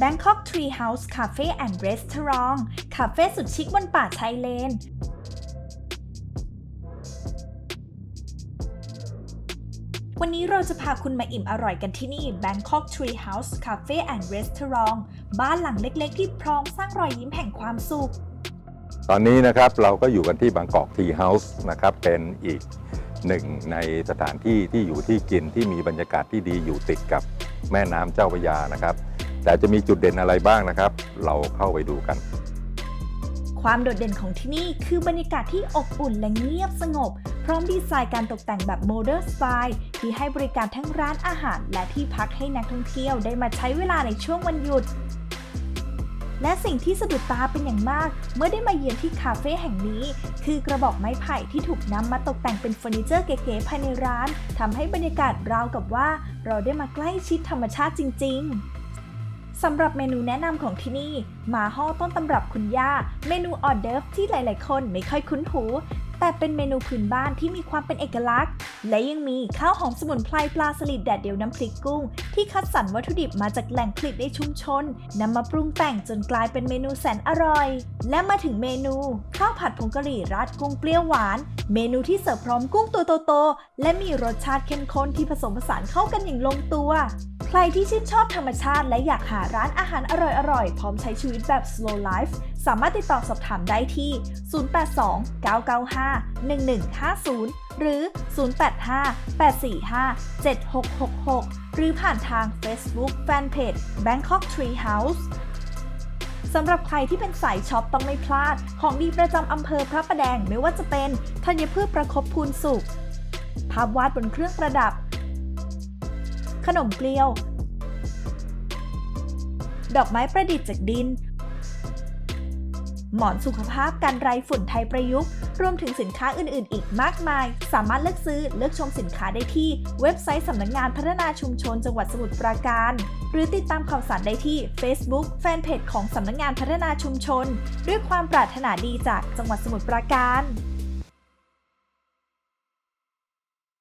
Bangkok Tree House Cafe and Restaurant คาเฟ่สุดชิคบนป่าชายเลน วันนี้เราจะพาคุณมาอิ่มอร่อยกันที่นี่ Bangkok Tree House Cafe and Restaurant บ้านหลังเล็กๆ ที่พร้อมสร้างรอยยิ้มแห่งความสุข ตอนนี้นะครับเราก็อยู่กันที่บางกอกทีเฮาส์นะครับเป็นอีกหนึ่งในสถานที่ที่อยู่ที่กินที่มีบรรยากาศที่ดีอยู่ติดกับแม่น้ำเจ้าพระยานะครับ แต่จะมีจุดเด่นอะไรบ้างนะครับ เราเข้าไปดูกัน ความโดดเด่นของที่นี่คือบรรยากาศที่อบอุ่นและเงียบสงบ พร้อมดีไซน์การตกแต่งแบบโมเดิร์นสไตล์ที่ให้บริการทั้งร้านอาหาร และที่พักให้นักท่องเที่ยวได้มาใช้เวลาในช่วงวันหยุดและสิ่งที่สะดุดตาเป็นอย่างมาก เมื่อได้มาเยือนที่คาเฟ่แห่งนี้ คือกระบอกไม้ไผ่ที่ถูกนำมาตกแต่งเป็นเฟอร์นิเจอร์เก๋ๆภายในร้านทำให้บรรยากาศราวกับว่า เราได้มาใกล้ชิดธรรมชาติจริง ๆ สำหรับเมนูแนะนำของที่นี่หมาห่อต้นตำรับคุณย่า เมนูออเดิร์ฟที่หลาย ๆ คนไม่ค่อยคุ้นหู แต่เป็นเมนูพื้นบ้านที่มีความเป็นเอกลักษณ์ และยังมีข้าวหอมสมุนไพรปลาสลิดแดดเดียวน้ำพริกกุ้ง ที่คัดสรรวัตถุดิบมาจากแหล่งผลิตในชุมชนนำมาปรุงแต่งจนกลายเป็นเมนูแสนอร่อย และมาถึงเมนู ข้าวผัดผงกะหรี่ราดกุ้งเปรี้ยวหวาน เมนูที่เสิร์ฟพร้อมกุ้งตัวโตๆและมีรสชาติเข้มข้นที่ผสมผสานเข้ากันอย่างลงตัว ใครที่ชื่นชอบธรรมชาติ และอยากหาร้านอาหารอร่อยๆพร้อมใช้ชีวิตแบบ slow life สามารถติดต่อสอบถามได้ที่ 082995 1150 หรือ 085-845-7666 หรือผ่านทาง Facebook Fanpage Bangkok Tree House สำหรับใครที่เป็นสายช็อปต้องไม่พลาด ของดีประจำอำเภอพระประแดงไม่ว่าจะเป็นธัญพืชประคบพูนสุกภาพวาดบนเครื่องประดับ ขนมเกลียว ดอกไม้ประดิษฐ์จากดิน หมอนสุขภาพกันไรฝุ่นไทยประยุกต์ รวมถึงสินค้าอื่นๆ อีกมากมาย สามารถเลือกซื้อเลือกชมสินค้าได้ที่เว็บไซต์สำนักงงานพัฒนาชุมชนจังหวัดสมุทรปราการ หรือติดตามข่าวสารได้ที่ Facebook แฟนเพจของสำนักงงานพัฒนาชุมชน ด้วยความปรารถนาดีจากจังหวัดสมุทรปราการ